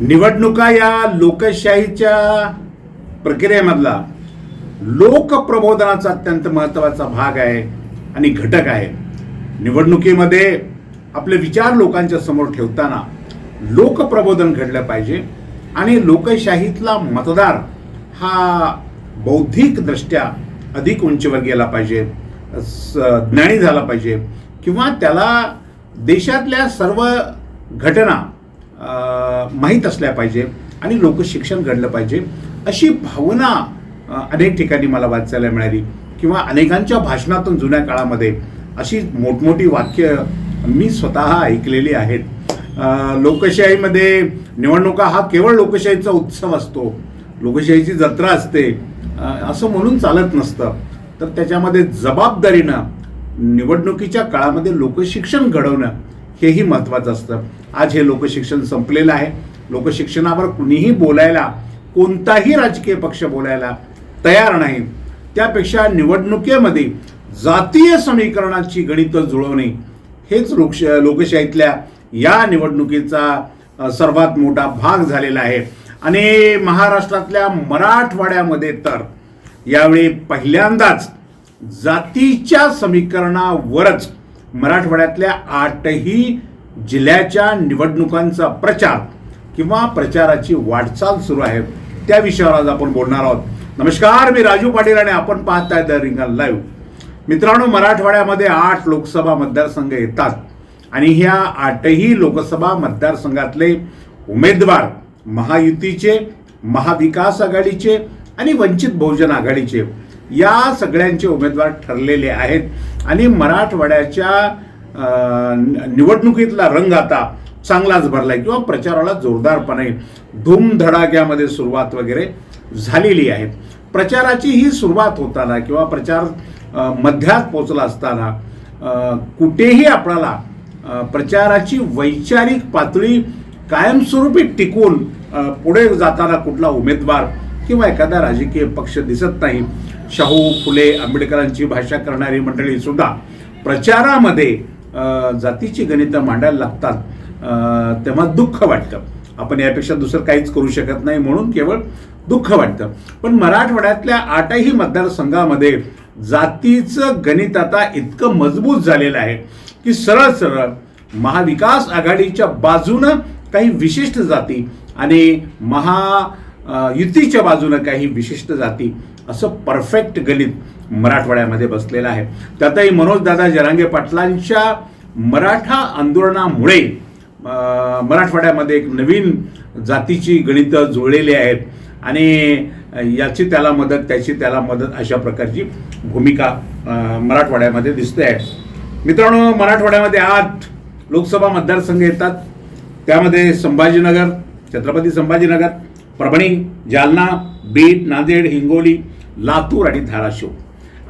निवडणुका या लोकशाहीच्या प्रक्रियेमधला लोकप्रबोधनाचा अत्यंत महत्त्वाचा भाग आहे आणि घटक आहे. निवडणुकीमध्ये आपले विचार लोकांच्या समोर ठेवताना लोकप्रबोधन घडलं पाहिजे आणि लोकशाहीतला मतदार हा बौद्धिकदृष्ट्या अधिक उंचीवर गेला पाहिजे स- ज्ञानी झाला पाहिजे किंवा त्याला देशातल्या सर्व घटना माहीत असल्या पाहिजे आणि लोकशिक्षण घडलं पाहिजे अशी भावना अनेक ठिकाणी मला वाचायला मिळाली. किंवा अनेकांच्या भाषणातून जुन्या काळामध्ये अशी मोठमोठी वाक्य मी स्वतः ऐकलेली आहेत. लोकशाहीमध्ये निवडणुका हा केवळ लोकशाहीचा उत्सव असतो. लोकशाहीची जत्रा असते. असं म्हणून चालत नसतं. तर त्याच्यामध्ये जबाबदारीनं निवडणुकीच्या काळामध्ये लोकशिक्षण घडवणं हेही महत्त्वाचं असतं. आज हे लोकशिक्षण संपलेलं आहे. लोकशिक्षणावर कुणीही बोलायला कोणताही राजकीय पक्ष बोलायला तयार नाही. त्यापेक्षा निवडणुकीमध्ये जातीय समीकरणाची गणितं जुळवणे हेच लोकश लोकशाहीतल्या या निवडणुकीचा सर्वात मोठा भाग झालेला आहे. आणि महाराष्ट्रातल्या मराठवाड्यामध्ये तर यावेळी पहिल्यांदाच जातीच्या समीकरणावरच मराठवाड्यातल्या आठही जिल्ह्याच्या निवडणुकांचा प्रचार किंवा प्रचाराची वाटचाल सुरू आहे त्या विषयावर आज आपण बोलणार आहोत. नमस्कार मी राजू पाटील आणि आपण पाहताय द रिंगल लाईव्ह. मित्रांनो मराठवाड्यामध्ये आठ लोकसभा मतदारसंघ येतात आणि ह्या आठही लोकसभा मतदारसंघातले उमेदवार महायुतीचे महाविकास आघाडीचे आणि वंचित बहुजन आघाडीचे या सगळ्यांचे उमेदवार ठरलेले आहेत. आणि मराठवाड्याच्या निवडणुकीतला रंग आता चांगलाच भरलाय किंवा प्रचाराला जोरदारपणे धूमधडाक्यामध्ये सुरुवात वगैरे झालेली आहे. प्रचाराची ही सुरुवात होताना किंवा प्रचार मध्यात पोचला असताना कुठेही आपल्याला प्रचाराची वैचारिक पातळी कायमस्वरूपी टिकून पुढे जाताना कुठला उमेदवार किंवा एखादा राजकीय पक्ष दिसत नाही शाहू फुले आंबेडकरांची भाषा करणारी मंडळी सुद्धा प्रचारामध्ये जातीची गणितं मांडायला लागतात. तेव्हा दुःख वाटतं. आपण यापेक्षा दुसरं काहीच करू शकत नाही म्हणून केवळ दुःख वाटतं. पण मराठवाड्यातल्या आठही मतदारसंघामध्ये जातीचं गणित आता इतकं मजबूत झालेलं आहे की सरळ सरळ महाविकास आघाडीच्या बाजूनं काही विशिष्ट जाती आणि महा युतीच्या बाजूनं काही विशिष्ट जाती असं परफेक्ट गणित मराठवाड्यामध्ये बसलेलं आहे. त्यातही मनोजदादा जरांगे पाटलांच्या मराठा आंदोलनामुळे मराठवाड्यामध्ये एक नवीन जातीची गणितं जुळलेली आहेत आणि याची त्याला मदत त्याची त्याला मदत अशा प्रकारची भूमिका मराठवाड्यामध्ये दिसते आहे. मित्रांनो मराठवाड्यामध्ये आठ लोकसभा मतदारसंघ येतात. त्यामध्ये संभाजीनगर छत्रपती संभाजीनगर परभणी जालना बीड नांदेड हिंगोली लातूर आणि धाराशिव.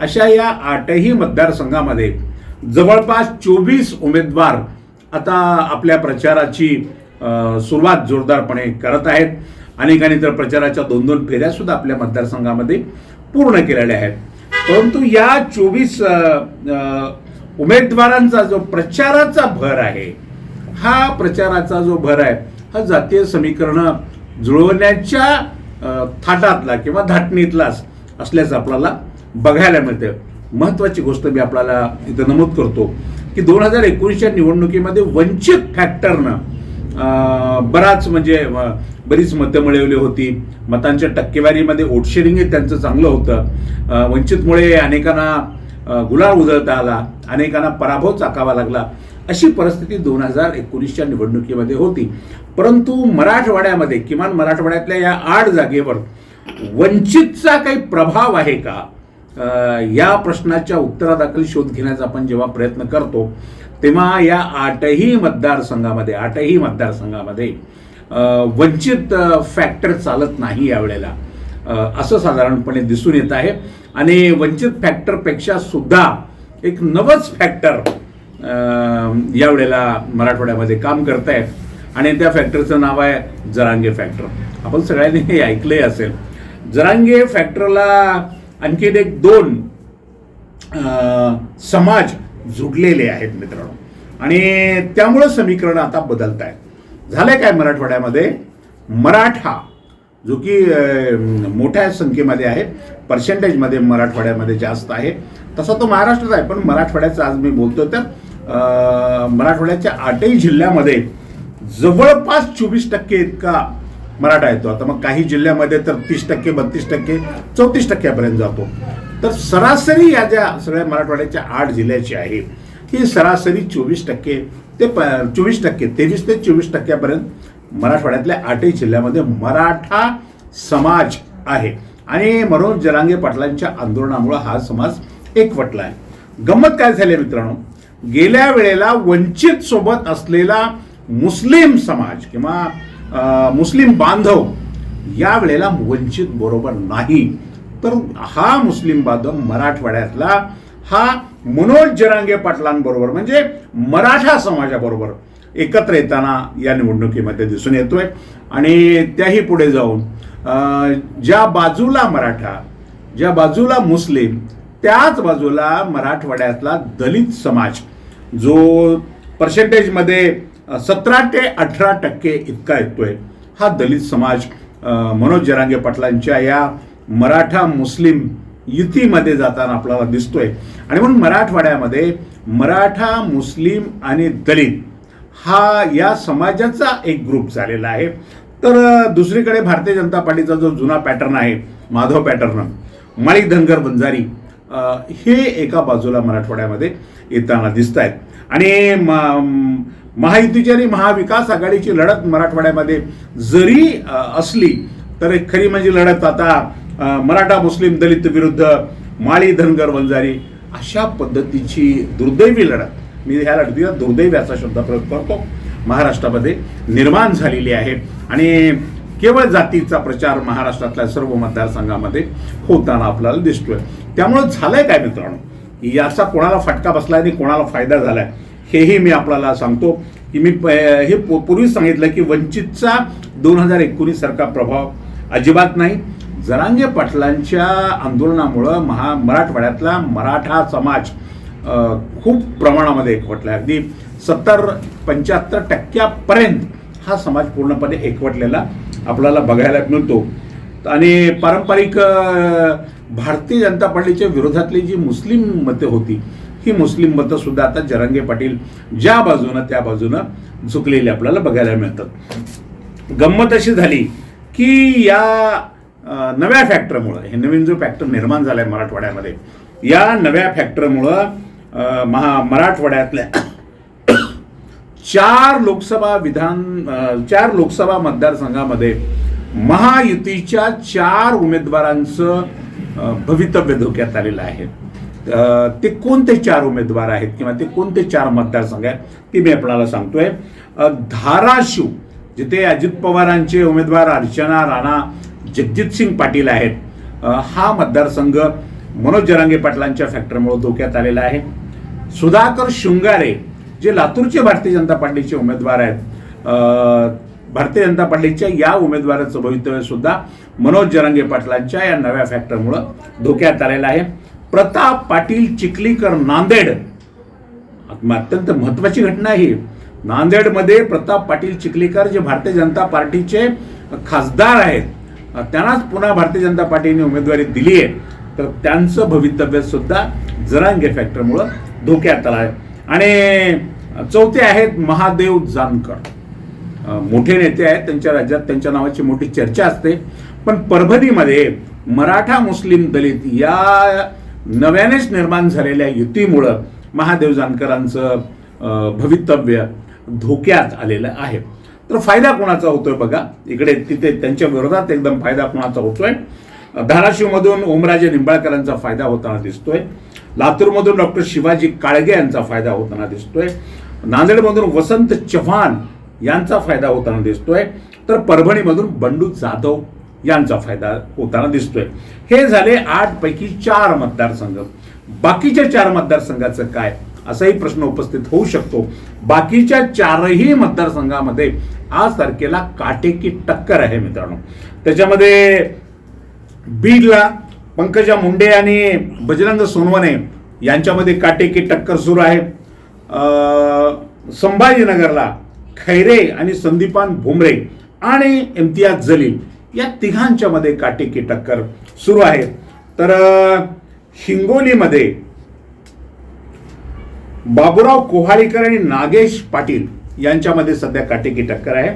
अशा या आठही मतदारसंघामध्ये जवळपास चोवीस उमेदवार आता आपल्या प्रचाराची सुरुवात जोरदारपणे करत आहेत. अनेकांनी तर प्रचाराच्या दोन दोन फेऱ्यासुद्धा आपल्या मतदारसंघामध्ये पूर्ण केलेल्या आहेत. परंतु या चोवीस उमेदवारांचा जो प्रचाराचा भर आहे हा प्रचाराचा जो भर आहे हा जातीय समीकरण जुळवण्याच्या थाटातला किंवा धाटणीतलाच असल्याचं आपल्याला बघायला मिळतं. महत्त्वाची गोष्ट मी आपल्याला इथं नमूद करतो की दोन हजार एकोणीसच्या निवडणुकीमध्ये वंचित फॅक्टरनं बराच म्हणजे बरीच मतं मिळवली होती. मतांच्या टक्केवारीमध्ये ओटशेरिंग त्यांचं चांगलं होतं. वंचितमुळे अनेकांना गुलाल उधळता आला अनेकांना पराभव चाकावा लागला. अशी परिस्थिती दोन हजार एकोणीसच्या निवडणुकीमध्ये होती. परंतु मराठवाड्यामध्ये किमान मराठवाड्यातल्या या आठ जागेवर वंचितचा काही प्रभाव आहे का? या प्रश्नाच्या उत्तरादाखल शोध घेण्याचा आपण जेव्हा प्रयत्न करतो तेव्हा या आठही मतदारसंघामध्ये आठही मतदारसंघामध्ये वंचित फॅक्टर चालत नाही यावेळेला. असं साधारणपणे दिसून येत आहे. आणि वंचित फॅक्टरपेक्षा सुद्धा एक नवच फॅक्टर यावेळेला मराठवाड्यामध्ये काम करत आहेत आणि त्या फॅक्टरचं नाव आहे जरांगे फॅक्टर आपण सगळ्यांनी हे ऐकलंही असेल. जरांगे फॅक्टरला आणखीन एक दोन समाज जुडलेले आहेत मित्रांनो. आणि त्यामुळं समीकरण आता बदलत आहेत झालंय काय मराठवाड्यामध्ये? मराठा जो की मोठ्या संख्येमध्ये आहे पर्सेंटेजमध्ये मराठवाड्यामध्ये जास्त आहे. तसा तो महाराष्ट्रात आहे पण मराठवाड्याचं आज मी बोलतो तर मराठवाड्याच्या आठही जिल्ह्यामध्ये जवळपास चोवीस टक्के इतका मराठा येतो. आता मग काही जिल्ह्यामध्ये तर तीस टक्के बत्तीस टक्के चौतीस टक्क्यापर्यंत जातो. तर सरासरी या ज्या सगळ्या मराठवाड्याच्या आठ जिल्ह्याची आहे ही सरासरी चोवीस टक्के ते प चोवीस टक्के तेवीस ते चोवीस टक्क्यापर्यंत मराठवाड्यातल्या आठही जिल्ह्यामध्ये मराठा समाज आहे. आणि मनोज जरांगे पाटलांच्या आंदोलनामुळे हा समाज एकवटला आहे. गंमत काय झाली मित्रांनो? गेल्या वेळेला वंचित सोबत असलेला मुस्लिम समाज किंवा मुस्लिम बांधव या वेळेला वंचित बरोबर नाही. तर हा मुस्लिम बांधव मराठवाड्यातला हा मनोज जरांगे पाटलांबरोबर म्हणजे मराठा समाजाबरोबर एकत्र येताना या निवडणुकीमध्ये दिसून येतोय. आणि त्याही पुढे जाऊन ज्या बाजूला मराठा ज्या बाजूला मुस्लिम त्याच बाजूला मराठवाड्यातला दलित समाज जो पर्सेंटेजमध्ये सतरा ते अठरा टक्के इतका येतोय. हा दलित समाज मनोज जरांगे पाटलांच्या या मराठा मुस्लिम युतीमध्ये जाताना आपल्याला दिसतोय. आणि म्हणून मराठवाड्यामध्ये मराठा मुस्लिम आणि दलित हा या समाजाचा एक ग्रुप झालेला आहे. तर दुसरीकडे भारतीय जनता पार्टीचा जो जुना पॅटर्न आहे माधव पॅटर्न माणिक धनगर बंजारी हे एका बाजूला मराठवाड्यामध्ये येताना दिसत आहेत आणि म- महायुतीची आणि महाविकास आघाडीची लढत मराठवाड्यामध्ये जरी असली तर खरी म्हणजे लढत आता मराठा मुस्लिम दलित विरुद्ध माळी धनगर वंजारी अशा पद्धतीची दुर्दैवी लढत. मी ह्या लढतीला दुर्दैवी असा शब्द प्रयोग करतो. महाराष्ट्रामध्ये निर्माण झालेली आहे आणि केवळ जातीचा प्रचार महाराष्ट्रातल्या सर्व मतदारसंघामध्ये होताना आपल्याला दिसतोय. त्यामुळे झालंय काय मित्रांनो? याचा कोणाला फटका बसलाय आणि कोणाला फायदा झालाय? हेही मी आपल्याला सांगतो की मी प- हे पूर्वीच सांगितलं की वंचितचा दोन हजार एकोणीस सारखा प्रभाव अजिबात नाही. जरांगे पाटलांच्या आंदोलनामुळं महा मराठवाड्यातला मराठा समाज खूप प्रमाणामध्ये एकवटला. आहे अगदी सत्तर पंच्याहत्तर टक्क्यापर्यंत हा समाज पूर्णपणे एकवटलेला आपल्याला बघायला मिळतो. आणि पारंपरिक भारतीय जनता पार्टीच्या विरोधातली जी मुस्लिम मते होती ही मुस्लिम मतं सुद्धा आता जरांगे पाटील ज्या बाजूनं त्या बाजूनं झुकलेली आपल्याला बघायला मिळतात. गंमत अशी झाली की या नव्या फॅक्टरमुळं हे नवीन जो फॅक्टर निर्माण झालाय मराठवाड्यामध्ये या नव्या फॅक्टरमुळं महा मराठवाड्यातल्या चार लोकसभा विधान चार लोकसभा मतदारसंघामध्ये महायुतीच्या चार उमेदवारांचं भवितव्य धोक्यात आलेलं आहे. ते कोणते चार उमेदवार आहेत किंवा ते कोणते चार मतदारसंघ आहेत ते मी आपणाला सांगतोय. धाराशिव जिथे अजित पवारांचे उमेदवार अर्चना राणा जगजितसिंग पाटील आहेत हा मतदारसंघ मनोज जरांगे पाटलांच्या फॅक्टरमुळे धोक्यात आलेला आहे. सुधाकर शृंगारे जे लातूरचे भारतीय जनता पार्टीचे उमेदवार आहेत भारतीय जनता पार्टीच्या या उमेदवाराचं भवितव्य सुद्धा मनोज जरांगे पाटलांच्या या नव्या फॅक्टरमुळं धोक्यात आलेलं आहे. प्रताप पाटील चिखलीकर नांदेड. अत्यंत महत्वाची घटना आहे ही. नांदेडमध्ये प्रताप पाटील चिखलीकर जे भारतीय जनता पार्टीचे खासदार आहेत त्यांनाच पुन्हा भारतीय जनता पार्टीने उमेदवारी दिली आहे तर त्यांचं भवितव्य सुद्धा जरांगे फॅक्टरमुळं धोक्यात आलं आहे. आणि चौथे आहेत महादेव जानकर. मोठे नेते आहेत त्यांच्या राज्यात त्यांच्या नावाची मोठी चर्चा असते. पण परभणीमध्ये मराठा मुस्लिम दलित या नव्यानेच निर्माण झालेल्या युतीमुळं महादेव जानकरांचं भवितव्य धोक्यात आलेलं आहे. तर फायदा कोणाचा होतोय बघा? इकडे तिथे त्यांच्या विरोधात एकदम फायदा कोणाचा होतोय? धाराशिवमधून ओमराजे निंबाळकरांचा फायदा होताना दिसतोय. लातूरमधून डॉक्टर शिवाजी काळगे यांचा फायदा होताना दिसतोय. नांदेडमधून वसंत चव्हाण यांचा फायदा होताना दिसतोय. तर परभणीमधून बंडू जाधव यांचा फायदा होताना दिसतोय. हे झाले आठ पैकी चार मतदारसंघ. बाकीच्या चार मतदारसंघाचं काय? असाही प्रश्न उपस्थित होऊ शकतो. बाकीच्या चारही मतदारसंघामध्ये आज तारखेला काटेकी टक्कर आहे मित्रांनो. त्याच्यामध्ये बीडला पंकजा मुंडे आणि बजरंग सोनवणे यांच्यामध्ये काटेकी टक्कर सुरू आहे. संभाजीनगरला खैरे आणि संदीपान भुमरे आणि इम्तियाज जलील या तिघांच्या मध्ये काटेकी टक्कर सुरू आहे. तर हिंगोलीमध्ये बाबुराव कोहाळीकर आणि नागेश पाटील यांच्यामध्ये सध्या काटेकी टक्कर आहे.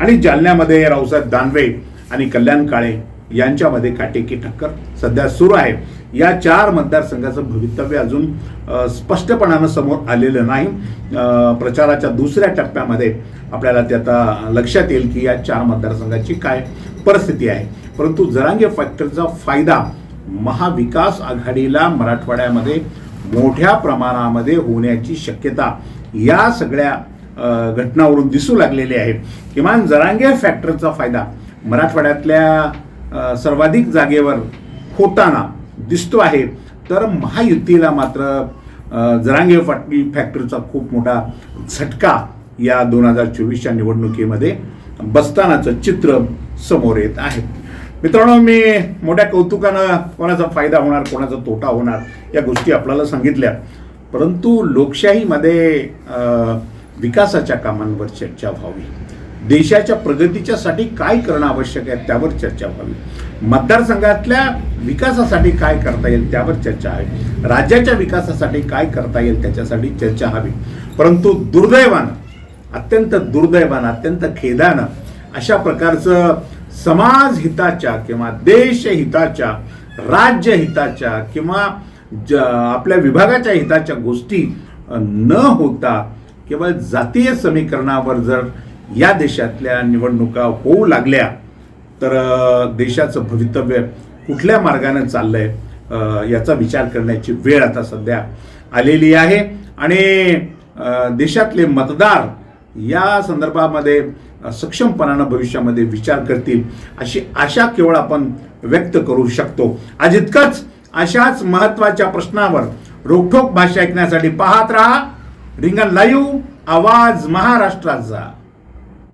आणि जालन्यामध्ये रावसाहेब दानवे आणि कल्याण काळे यांच्यामध्ये काटेकी टक्कर सध्या सुरू आहे. या चार मतदारसंघाचं भवितव्य अजून स्पष्टपणानं समोर आलेलं नाही. प्रचाराच्या दुसऱ्या टप्प्यामध्ये आपल्याला ते आता लक्षात येईल की या चार मतदारसंघाची काय परिस्थिती आहे. परंतु जरांगे फॅक्टरचा फायदा महाविकास आघाडीला मराठवाड्यामध्ये मोठ्या प्रमाणामध्ये होण्याची शक्यता या सगळ्या घटनावरून दिसू लागलेली आहे. किमान जरांगे फॅक्टरचा फायदा मराठवाड्यातल्या सर्वाधिक जागेवर होताना दिसतो आहे. तर महायुतीला मात्र जरांगे फाटी फॅक्टरचा खूप मोठा झटका या दोन हजार चोवीसच्या निवडणुकीमध्ये बसतानाचं चित्र समोर येत आहेत मित्रांनो मी मोठ्या कौतुकानं कोणाचा फायदा होणार कोणाचा तोटा होणार या गोष्टी आपल्याला सांगितल्या. परंतु लोकशाहीमध्ये विकासाच्या कामांवर चर्चा व्हावी. देशाच्या प्रगतीच्यासाठी काय करणं आवश्यक आहे त्यावर चर्चा व्हावी. मतदारसंघातल्या विकासासाठी काय करता येईल त्यावर चर्चा हवी राज्याच्या विकासासाठी काय करता येईल त्याच्यासाठी चर्चा हवी. परंतु दुर्दैवानं अत्यंत दुर्दैवानं अत्यंत खेदानं अशा प्रकारचं समाज हिताच्या किंवा देश हिताच्या राज्य हिताच्या किंवा ज आपल्या विभागाच्या हिताच्या गोष्टी न होता केवळ जातीय समीकरणावर जर या देशातल्या निवडणुका होऊ लागल्या तर देशाचं भवितव्य कुठल्या मार्गाने चाललंय आहे याचा विचार करण्याची वेळ आता सध्या आलेली आहे. आणि देशातले मतदार या संदर्भामध्ये सक्षमपणानं भविष्यामध्ये विचार करतील अशी आशा केवळ आपण व्यक्त करू शकतो. आज इतकंच. अशाच महत्त्वाच्या प्रश्नावर रोखोक भाषा ऐकण्यासाठी पाहत राहा. रिंगण लाईव्ह आवाज महाराष्ट्राचा